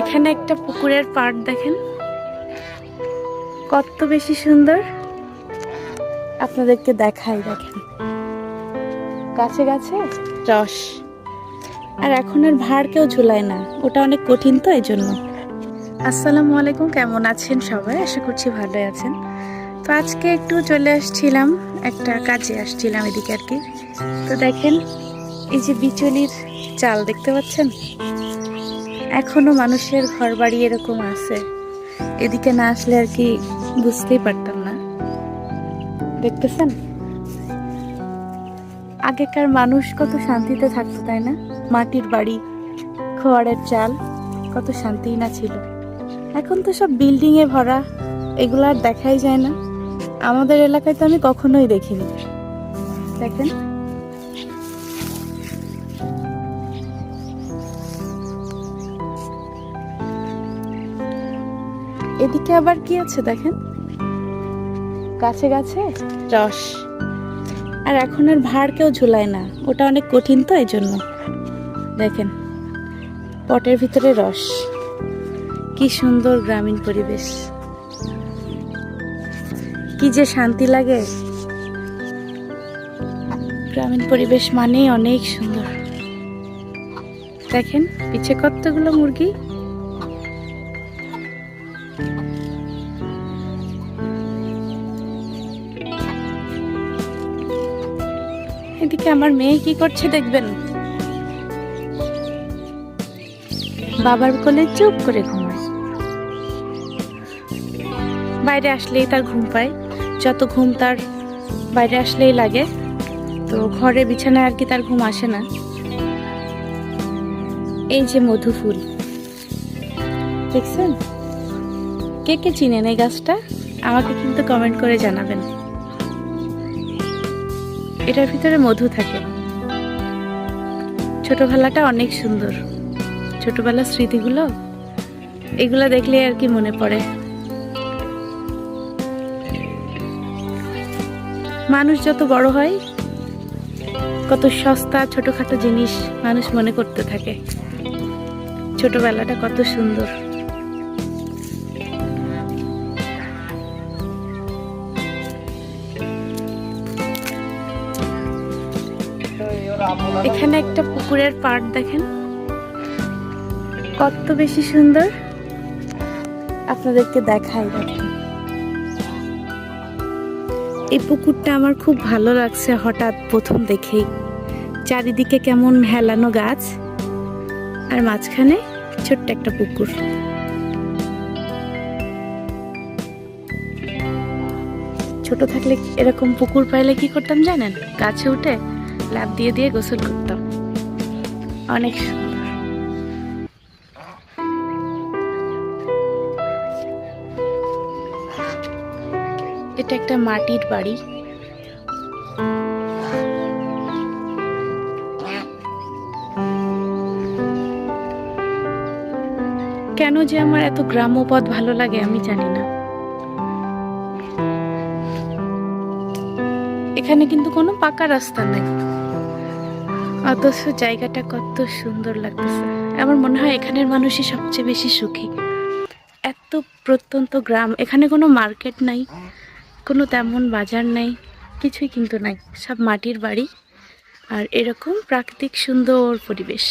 এখানে একটা পুকুরের পাড় দেখেন। কত বেশি সুন্দর। আপনাদেরকে দেখাই দেখেন। গাছে গাছে? রস। আর এখন আর ভাড় কেউ ঝুলায় না। ওটা অনেক কঠিন তো এই জন্য আসসালামু আলাইকুম কেমন আছেন সবাই? আশা করছি ভালোই আছেন। তো আজকে একটু চলে আসছিলাম একটা কাজে আসছিলাম এদিকে আর কি। তো দেখেন এই যে বিচলির চাল দেখতে পাচ্ছেন? এখনও মানুষের ঘর বাড়ি এরকম আছে। এদিকে না আসলে আর কি বুঝতেই পারতাম না। দেখতেছেন? আগেকার মানুষ কত শান্তিতে থাকতো, তাই না? মাটির বাড়ি, খোয়ারের চাল, কত শান্তি না ছিল। এখন তো সব বিল্ডিং এ ভরা, এগুলো আর দেখাই যায় না। আমাদের এলাকায় তো আমি কখনোই দেখিনি। দেখেন? এদিকে আবার কি আছে দেখেন? গাছে গাছে? রস। আর এখন আর ভাড় কেউ ঝুলায় না ওটা অনেক কঠিন তো এই জন্য দেখেন পটের ভিতরে রস। কি সুন্দর গ্রামীণ পরিবেশ। কি যে শান্তি লাগে। গ্রামীণ পরিবেশ মানেই অনেক সুন্দর। দেখেন পিছে কতগুলো মুরগি? এদিকে আমার মেয়ে কি করছে দেখবেন? বাবার কোলে চুপ করে ঘুমায়। বাইরে আসলেই তার ঘুম পায়। যত ঘুম তার বাইরে আসলেই লাগে। তো ঘরে বিছানায় আর কি তার ঘুম আসে না। এই যে মধু ফুল দেখছেন? কে কে চিনেন এই গাছটা? আমাকে কিন্তু কমেন্ট করে জানাবেন। এটার ভিতরে মধু থাকে। ছোটবেলাটা অনেক সুন্দর। ছোটবেলার স্মৃতিগুলো, এগুলো দেখলে আর কি মনে পড়ে। মানুষ যত বড় হয়, কত সস্তা, ছোটখাটো জিনিস মানুষ মনে করতে থাকে। ছোটবেলাটা কত সুন্দর। এখানে একটা পুকুরের পাড় দেখেন। কত বেশি সুন্দর। আপনাদেরকে দেখাই দেখেন। এই পুকুরটা আমার খুব ভালো লাগছে হঠাৎ প্রথম দেখেই। চারিদিকে কেমন হেলানো গাছ। আর মাঝখানে ছোট্ট একটা পুকুর। ছোট থাকলে এরকম পুকুর পাইলে কি করতাম জানেন? গাছে উঠে লাভ দিয়ে দিয়ে গোসল করতাম অনেক এটা একটা মাটির বাড়ি। কেন যে আমার এত গ্রাম্য পথ ভালো লাগে আমি জানি না। এখানে কিন্তু কোনো পাকা রাস্তা নেই। অথচ জায়গাটা কত সুন্দর লাগতেছে। আমার মনে হয় এখানের মানুষই সবচেয়ে বেশি সুখী। এত প্রত্যন্ত গ্রাম, এখানে কোনো মার্কেট নাই, কোনো তেমন বাজার নাই, কিছুই কিন্তু নাই। সব মাটির বাড়ি আর এরকম প্রাকৃতিক সুন্দর পরিবেশ।